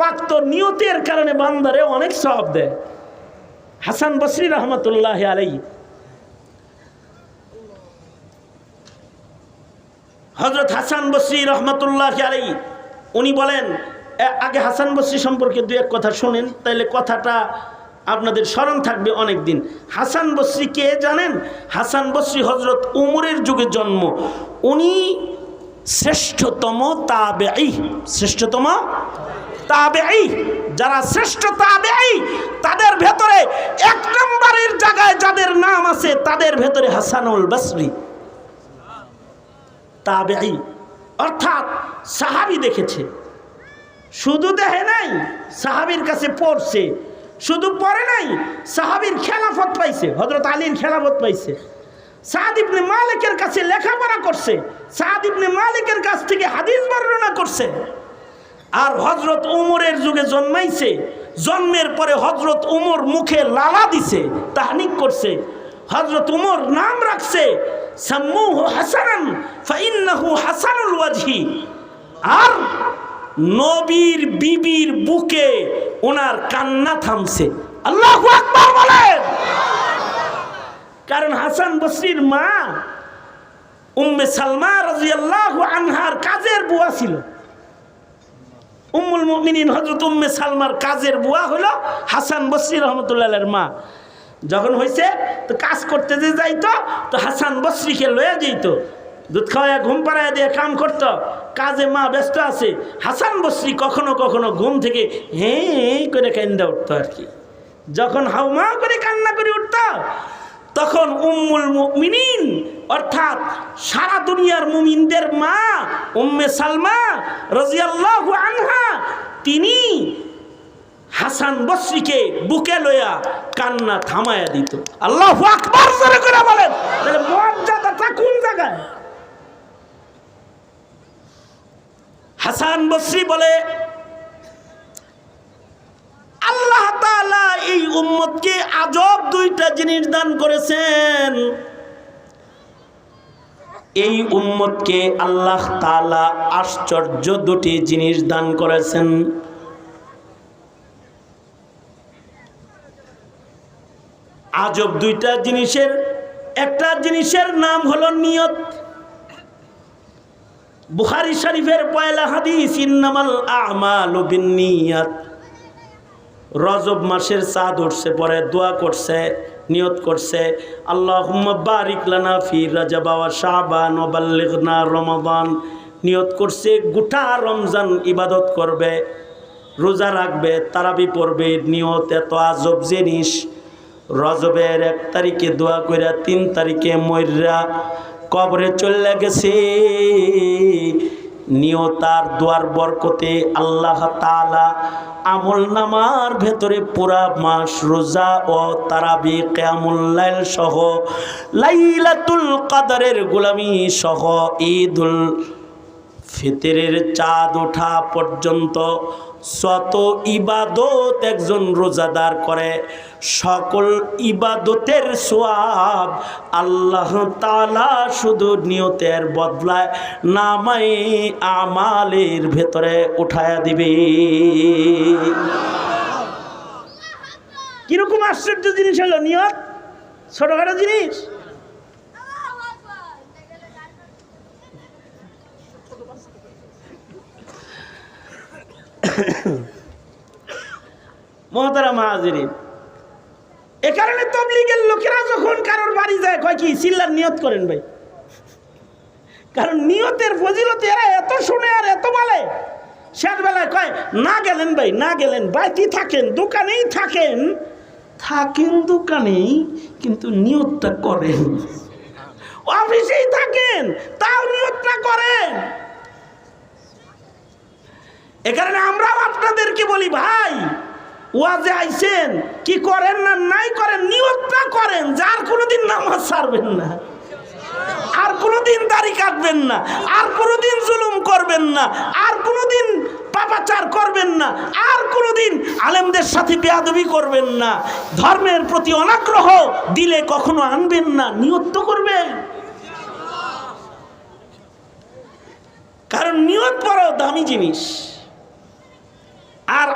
পাক নিয়তের কারণে বান্দারে অনেক সব দেয়। হাসান বসরি রহমতুল্লাহ আলাই হজরত হাসান বসরি রহমতুল্লাহ আলাই উনি বলেন আগে হাসান বসরি সম্পর্কে দু এক কথা শুনেন, তাইলে কথাটা আপনাদের স্মরণ থাকবে অনেক দিন হাসান বসরি কে জানেন? হাসান বসরি হজরত উমরের যুগে জন্ম। উনি শ্রেষ্ঠতম তাবেঈ, শ্রেষ্ঠতম যারা শ্রেষ্ঠ তাবেঈ, তাদের ভেতরে এক নম্বরের জায়গায় যাদের নাম আছে, তাদের ভেতরে হাসানুল বসরি। তাবেঈ, অর্থাৎ সাহাবি দেখেছে। শুধু দেখে নাই, সাহাবির কাছে পড়ছে। শুধু পড়ে নাই, সাহাবির খেলাফত পাইছে। হজরত আলীর খেলাফত পাইছে। সাদ ইবনে মালিকের কাছে লেখাপড়া করছে। সাদ ইবনে মালিকের কাছ থেকে হাদিস বর্ণনা করছে। আর হজরত উমরের যুগে জন্মাইছে, জন্মের পরে হজরত উমর মুখে লালা দিছে, তাহনিক করছে। হজরত উমর নাম রাখছে আর নবীর বিবির বুকে ওনার কান্না থামছে। আল্লাহু আকবার কারণ হাসান বসরির মা, উম্মে সালমা রাদিয়াল্লাহু আনহার কাজের বুয়া ছিল। উম্মুল মুমিনিন হযরত উম্মে সালমার কাজের বুয়া হলো হাসান বসরি রহমতুল্লাহের মা। যখন হয়েছে তো কাজ করতে যে যাইতো, তো হাসান বসরিকে লয়ে যেত দুধ খাওয়ায় ঘুম পাড়ায় দিয়ে কাম করতো। কাজে মা ব্যস্ত আছে। হাসান বসরি কখনো কখনো ঘুম থেকে হ্যাঁ করে কান্দা উঠতো আর কি। যখন হাউমা করে কান্না করে উঠতো তখন উম্মুল মুমিনিন, অর্থাৎ সারা দুনিয়ার মুমিনদের মা, উম্মে সালমা রাজিয়াল্লাহু আনহা, তিনি হাসান বসরিকে বুকে লয়া কান্না থামায়া দিত। আল্লাহ আকবার, জোরে করে বলেন। তাহলে মর্যাদাটা কোন জায়গায়? হাসান বসরি বলে আল্লাহ তাআলা এই উম্মতকে আজব দুইটা জিনিস দান করেছেন। এই উম্মতকে আল্লাহ তাআলা আশ্চর্য দুটি জিনিস দান করেছেন। আজব দুইটা জিনিসের, একটা জিনিসের নাম হলো নিয়ত। বুখারী শরীফের পয়লা হাদিস, ইন্নামাল আমালু বিন্নিয়াত রজব মাসের চাঁদ উঠছে, পরে দোয়া করছে, নিয়ত করছে। আল্লাহ বারিক লানা ফি রাজাবা ওয়া শাবান ওয়া বাল্লিগনা রমাদান। নিয়ত করছে, গোটা রমজান ইবাদত করবে, রোজা রাখবে, তারাবি পড়বে, নিয়ত এত আজব জিনিস। রজবের এক তারিখে দোয়া কইরা, তিন তারিখে ময়রা কবরে চলে গেছে। নিয়তার দুয়ার বরকতে আল্লাহ তালা আমল নামার ভেতরে পুরা মাস রোজা ও তারাবি কেয়ামুল্লাইল সহ লাইলাতুল কাদারের গোলামি সহ ঈদুল ফিতরের চাঁদ ওঠা পর্যন্ত শত ইবাদত একজন রোজাদার করে। সকল ইবাদতের সোয়াব আল্লাহ তালা শুধু নিয়তের বদলায় নামাই আমালের ভেতরে উঠায়া দিবে। কীরকম আশ্চর্য জিনিস হলো নিয়ত, ছোটখাটো জিনিস। মহতারা মাহাজিরিন এ কারণে তবলিগের লোকেরা যখন কারোর বাড়ি যায়, কয় কি, চিল্লার নিয়ত করেন ভাই? কারণ নিয়তের ফজিলতে এরা এত শুনে আর এত বলে। শেষ বেলায় কয়, না গেলেন ভাই, না গেলেন বাড়িতে থাকেন, দোকানেই থাকেন। থাকেন দোকানেই, কিন্তু নিয়তটা করেন। অফিসেই থাকেন, তাও নিয়তটা করেন। এ কারণে আমরাও আপনাদেরকে বলি, ভাই, ওয়াজে আইছেন, কি করেন না নাই করেন, নিয়তটা করেন যার কোনোদিন নামাজ ছাড়বেন না। আর কোনোদিন দাড়ি কাটবেন না, আর কোনোদিন জুলুম করবেন না, আর কোনোদিন পাপাচার করবেন না, আর কোনোদিন আলেমদের সাথে বেয়াদবি করবেন না। ধর্মের প্রতি অনাগ্রহ দিলে কখনো আনবেন না, নিয়ত করবেন। কারণ নিয়ত বড় দামি জিনিস। আর